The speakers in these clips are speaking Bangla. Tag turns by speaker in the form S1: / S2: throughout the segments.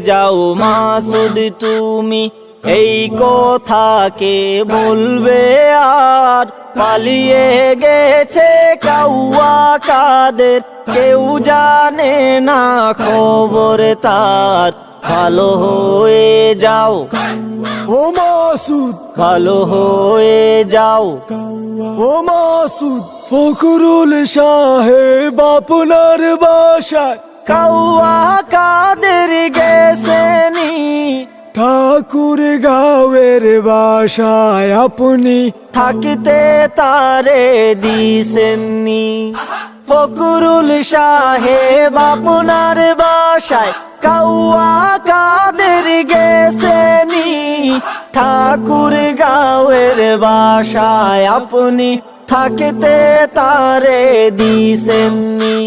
S1: যাও মাসুদ তুমি এই কথা কে বলবে আর। পালিয়ে গেছে কাউয়া কাদের কেউ জানে না খবর তার। ভালো হয়ে যাও।
S2: ও মাসুদ।
S1: ভালো হয়ে যাও।
S2: ও মাসুদ ফখরুল সাহেব আপনার বাসায়।
S1: কাউয়া কাদের
S2: ঠাকুর গাঁয়ের বাসায় আপনি
S1: থাকিতে তারে দিছেননি ফকরুল সাহেব আপনার বাসায় কাউয়া কাদের গেছেনি। ঠাকুর গাঁয়ের বাসায় আপনি থাকিতে তারে দিছেননি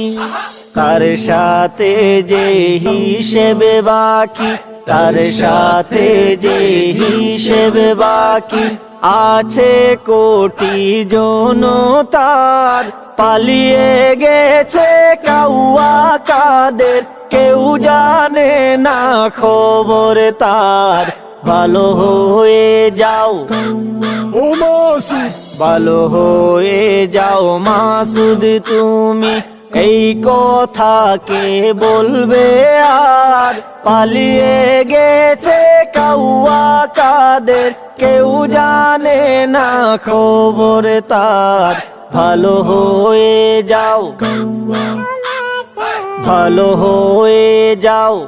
S1: তার সাথে যে হিসেবে বাকি তার সাথে যে হিসেবে বাকি আছে কোটি জনতার পালিয়ে গেছে কাউয়া কাদের কেউ জানে না খবর তার। ভালো হয়ে যাও।
S2: ও মাসুদ।
S1: ভালো হয়ে যাও মাসুদ তুমি এই কথা কে বলবে আর? পালিয়ে গেছে কাউয়া কাদের? কেউ জানে না খবর তার। ভালো হয়ে যাও। ভালো হয়ে যাও।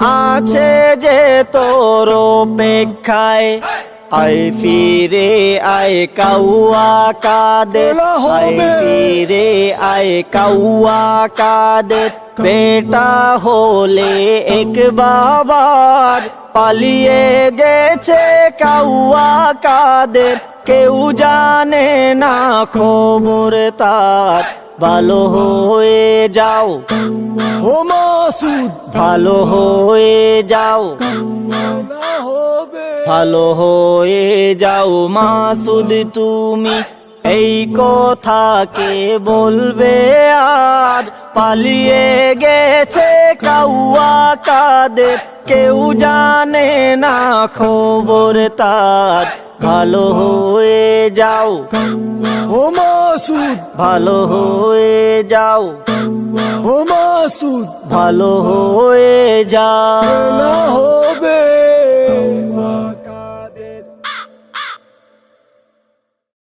S1: আছে যে তোর অপেক্ষায়। আয় ফিরে আয় কাউয়া
S2: হবে।
S1: আয় ফিরে আয় কাউয়া কাদের বেটা হলে এক বাবার পালিয়ে গেছে কাউয়া কাদের কেউ জানে না খবর তার। ভালো হয়ে যাও।
S2: ও মাসুদ
S1: ভালো হয়ে যাও। ভালো হয়ে যাও মাসুদ তুমি এই কথা কে বলবে আর পালিয়ে গেছে কাউয়া কাদের। কেউ জানে না খবর তার। ভালো হয়ে যাও।
S2: ও মাসুদ।
S1: ভালো হয়ে যাও।
S2: ও মাসুদ।
S1: ভালো হয়ে যাও।